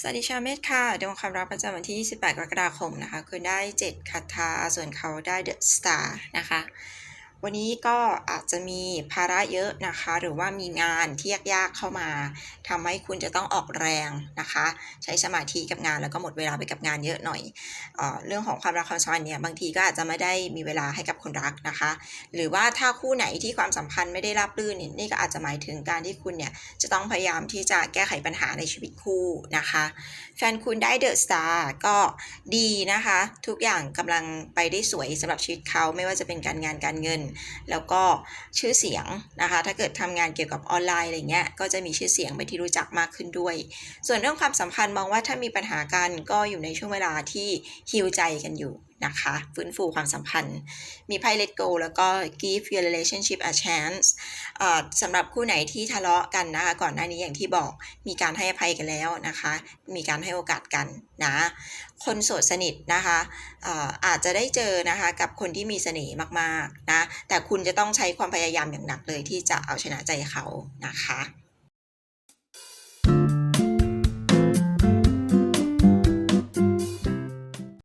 สวัสดีชาเมธค่ะดวงความรักประจำวันที่ 28 กรกฎาคมนะคะ คือได้ 7คาถาส่วนเขาได้เดอะสตาร์นะคะ วันนี้ก็อาจจะมีภาระเยอะนะคะ หรือว่ามีงานที่ยากๆเข้ามาทำให้คุณจะต้องออกแรงนะคะ ใช้สมาธิกับงานแล้วก็หมดเวลาไปกับงานเยอะหน่อยเออเรื่องของความรักความสัมพันธ์เนี่ยบางทีก็อาจจะไม่ได้มีเวลาให้กับคนรักนะคะ หรือว่าถ้าคู่ไหนที่ความสัมพันธ์ไม่ได้ราบรื่นนี่นี่ก็อาจจะหมายถึงการที่คุณเนี่ยจะต้องพยายามที่จะแก้ไขปัญหาในชีวิตคู่นะคะ แฟนคุณได้เดอะสตาร์ก็ดีนะคะ ทุกอย่างกำลังไปได้สวยสำหรับชีวิตเขาไม่ว่าจะเป็นการงานการเงินแล้วก็ชื่อเสียงนะคะ ถ้าเกิดทำงานเกี่ยวกับออนไลน์อะไรเงี้ยก็จะมีชื่อเสียงไปที่รู้จักมากขึ้นด้วย ส่วนเรื่องความสัมพันธ์มองว่าถ้ามีปัญหากันก็อยู่ในช่วงเวลาที่ฮิวใจกันอยู่ นะคะ ฟื้นฟูความสัมพันธ์ มีไพ่ let go แล้วก็ give your relationship a chance สำหรับคู่ไหนที่ทะเลาะกันนะคะก่อนหน้านี้อย่างที่บอกมีการให้อภัยกันแล้วนะคะ มีการให้โอกาสกันนะคนโสดสนิทนะคะอาจจะได้เจอนะคะกับคนที่มีเสน่ห์มากๆนะแต่คุณจะต้องใช้ความพยายามอย่างหนักเลยที่จะเอาชนะใจเขานะคะ